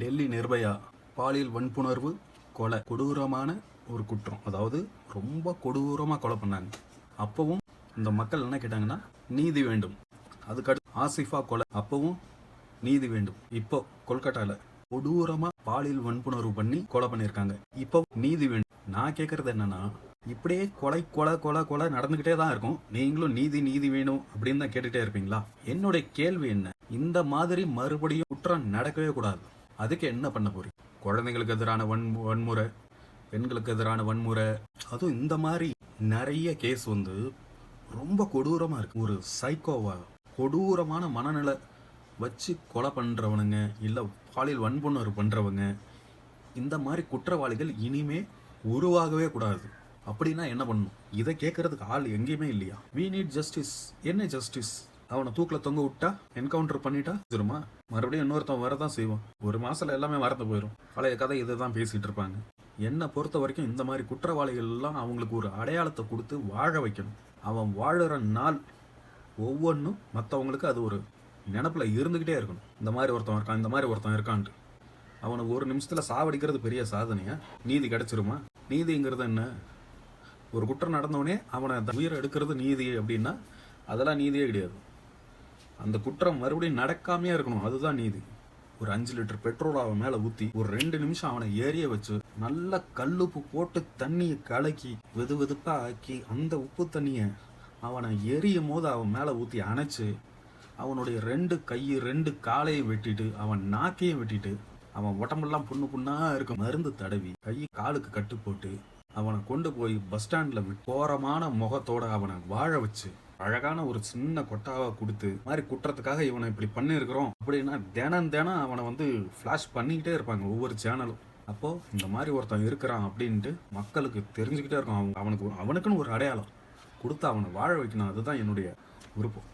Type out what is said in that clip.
டெல்லி நிர்பயா பாலியல் வன்புணர்வு கொலை. கொடூரமான ஒரு குற்றம். அதாவது ரொம்ப கொடூரமாக கொலை பண்ணாங்க. அப்போவும் இந்த மக்கள் என்ன கேட்டாங்கன்னா நீதி வேண்டும். அதுக்கடுத்து ஆசிஃபா கொலை. அப்போவும் நீதி வேண்டும். இப்போ கொல்கட்டாவில் கொடூரமாக பாலியல் வன்புணர்வு பண்ணி கொலை பண்ணியிருக்காங்க இப்போ நீதி வேண்டும். நான் கேட்குறது என்னன்னா இப்படியே கொலை கொலை கொலை கொலை நடந்துக்கிட்டே தான் இருக்கும். நீங்களும் நீதி நீதி வேணும் அப்படின்னு தான் கேட்டுட்டே இருப்பீங்களா? என்னுடைய கேள்வி என்ன? இந்த மாதிரி மறுபடியும் குற்றம் நடக்கவே கூடாது. அதுக்கு என்ன பண்ண போறீங்க குழந்தைங்களுக்கு எதிரான வன் வன்முறை பெண்களுக்கு எதிரான வன்முறை அதுவும் இந்த மாதிரி நிறைய கேஸ் வந்து ரொம்ப கொடூரமாக இருக்கு. ஒரு சைக்கோவா கொடூரமான மனநிலை வச்சு கொலை பண்ணுறவனுங்க இல்லை பாலியல் வன்புணர்வு பண்ணுறவங்க இந்த மாதிரி குற்றவாளிகள் இனிமே உருவாகவே கூடாது. அப்படின்னா என்ன பண்ணணும்? இதை கேட்கறதுக்கு ஆள் எங்கேயுமே இல்லையா? வி நீட் ஜஸ்டிஸ் என்ன ஜஸ்டிஸ் அவனை தூக்கில் தொங்க விட்டா என்கவுண்டர் பண்ணிட்டா திரும்ப மறுபடியும் இன்னொருத்தன் வரதான் செய்வான். ஒரு மாசத்துல எல்லாமே மறந்து போயிடும் பழைய கதை இதை தான் பேசிட்டு இருப்பாங்க. என்னை பொறுத்த வரைக்கும் இந்த மாதிரி குற்றவாளிகள் எல்லாம் அவங்களுக்கு ஒரு அடையாளத்தை கொடுத்து வாழ வைக்கணும். அவன் வாழற நாள் ஒவ்வொன்றும் மற்றவங்களுக்கு அது ஒரு நினப்பில் இருந்துக்கிட்டே இருக்கணும். இந்த மாதிரி ஒருத்தன் இருக்கான் இந்த மாதிரி ஒருத்தன் இருக்கான்ட்டு. அவனை ஒரு நிமிஷத்தில் சாவடிக்கிறது பெரிய சாதனையா? நீதி கிடச்சிருமா? நீதிங்கிறது என்ன? ஒரு குற்றம் நடந்தவனே அவனை உயிரை எடுக்கிறது நீதி அப்படின்னா அதெல்லாம் நீதியே கிடையாது. அந்த குற்றம் மறுபடியும் நடக்காமையே இருக்கணும். அதுதான் நீதி. ஒரு அஞ்சு லிட்டர் பெட்ரோல் அவன் மேலே ஊற்றி ஒரு ரெண்டு நிமிஷம் அவனை ஏறிய வச்சு நல்ல கல்லுப்பு போட்டு தண்ணியை கலக்கி வெது வெதுப்பாக ஆக்கி அந்த உப்பு தண்ணியை அவனை எரியும் போது அவன் மேலே ஊற்றி அணைச்சு அவனுடைய ரெண்டு கை ரெண்டு காலையும் வெட்டிட்டு அவன் நாக்கையும் வெட்டிட்டு அவன் உடம்பெல்லாம் புண்ணு புண்ணாக இருக்க மருந்து தடவி கை காலுக்கு கட்டு போட்டு அவனை கொண்டு போய் பஸ் ஸ்டாண்டில் கோரமான முகத்தோட அவனை வாழ வச்சு அழகான ஒரு சின்ன கொட்டாவை கொடுத்து மாதிரி குற்றத்துக்காக இவனை இப்படி பண்ணியிருக்கிறோம் அப்படின்னா தினம் தினம் அவனை வந்து ஃப்ளாஷ் பண்ணிக்கிட்டே இருப்பாங்க ஒவ்வொரு சேனலும் அப்போ இந்த மாதிரி ஒருத்தன் இருக்கிறான் அப்படின்ட்டு மக்களுக்கு தெரிஞ்சுக்கிட்டே இருக்கும். அவன் அவனுக்கு ஒரு- அவனுக்குன்னு ஒரு அடையாளம் கொடுத்து அவனை வாழ வைக்கணும். அதுதான் என்னுடைய விருப்பம்.